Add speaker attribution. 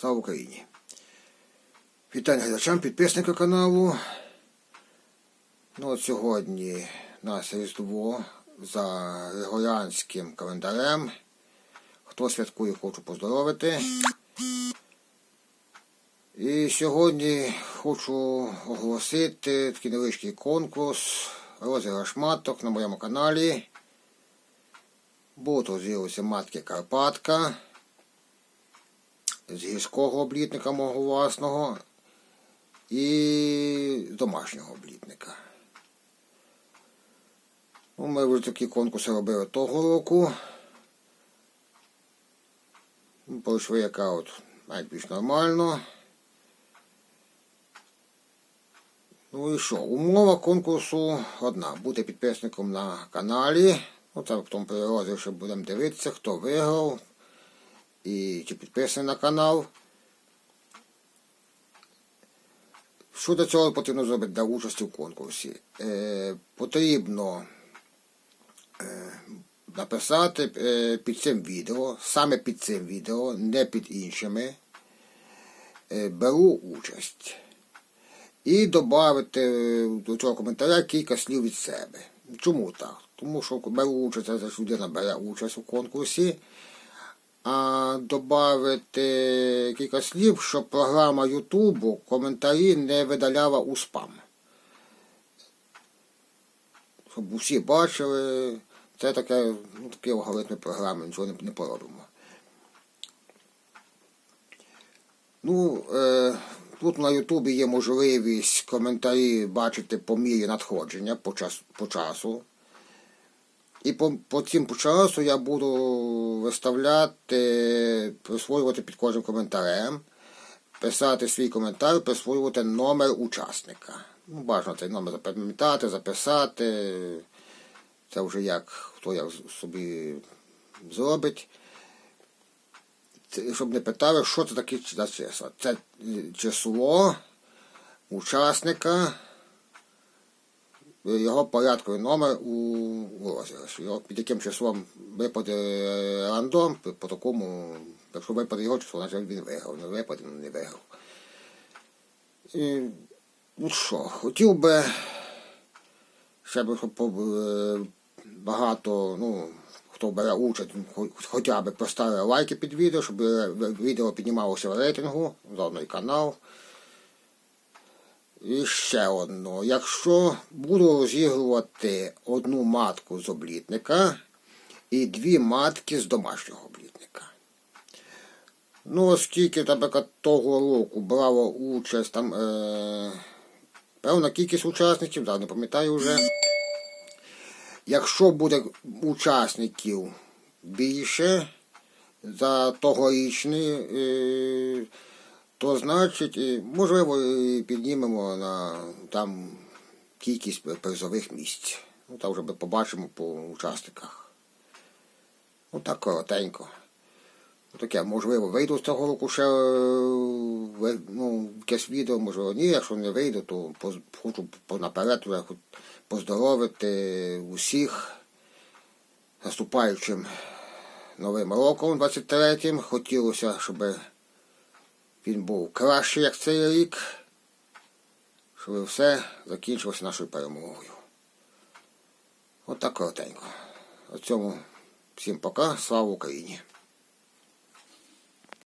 Speaker 1: Слава Україні! Вітання глядачам, підписникам каналу. Ну от сьогодні нас Різдво за Григоріанським календарем. Хто святкує, хочу поздоровити. І сьогодні хочу оголосити такий невеличкий конкурс, розіграш маток на моєму каналі. Будуть розігруватися матки Карпатка з гірського облітника мого власного і з домашнього облітника. Ну, ми вже такі конкурси робили того року. Ну, Пройшли яка от навіть більш нормально. Ну і що? Умова конкурсу одна. Бути підписником на каналі. Ну, це в тому природі, що будемо дивитися, хто виграв і чи підписаний на канал. Що для цього потрібно зробити для участі в конкурсі? Е, потрібно е, написати е, під цим відео, саме під цим відео, не під іншими. Е, беру участь. І додати до цього коментаря кілька слів від себе. Чому так? Тому що беру участь, ж людина бере участь у конкурсі. Додати кілька слів, щоб програма Ютубу коментарі не видаляла у спам. Щоб усі бачили, це таке, ну, такі алгоритми програми, нічого не, не поробимо. Ну, е, тут на Ютубі є можливість коментарі бачити по мірі надходження по, час, по часу. І по, по цим часу я буду виставляти, присвоювати під кожним коментарем, писати свій коментар, присвоювати номер учасника. Ну, бажано цей номер запам'ятати, записати. Це вже як хто як собі зробить. Щоб не питали, що це таке за число. Це число учасника його порядковий номер у розіграші. Під яким числом випаде рандом, по такому, якщо випаде його число, значить він виграв. Не випаде, не виграв. І, ну що, хотів би, щоб щоб, е, багато, ну, хто бере участь, хоча б поставили лайки під відео, щоб відео піднімалося в рейтингу, заодно і канал. І ще одно. Якщо буду розігрувати одну матку з облітника і дві матки з домашнього облітника. Ну, оскільки, наприклад, того року брала участь там е, певна кількість учасників, да, не пам'ятаю вже. Якщо буде учасників більше за тогорічний. Е, то значить, можливо, і піднімемо на там кількість призових місць. Ну, там вже ми побачимо по учасниках. Ну так коротенько. Ну, таке, можливо, вийду з цього року ще ну, якесь відео, можливо, ні, якщо не вийду, то хочу наперед вже поздоровити усіх наступаючим новим роком 23-м. Хотілося, щоб він був кращий, як цей рік, щоб все закінчилося нашою перемогою. От так коротенько. О цьому всім пока. Слава Україні!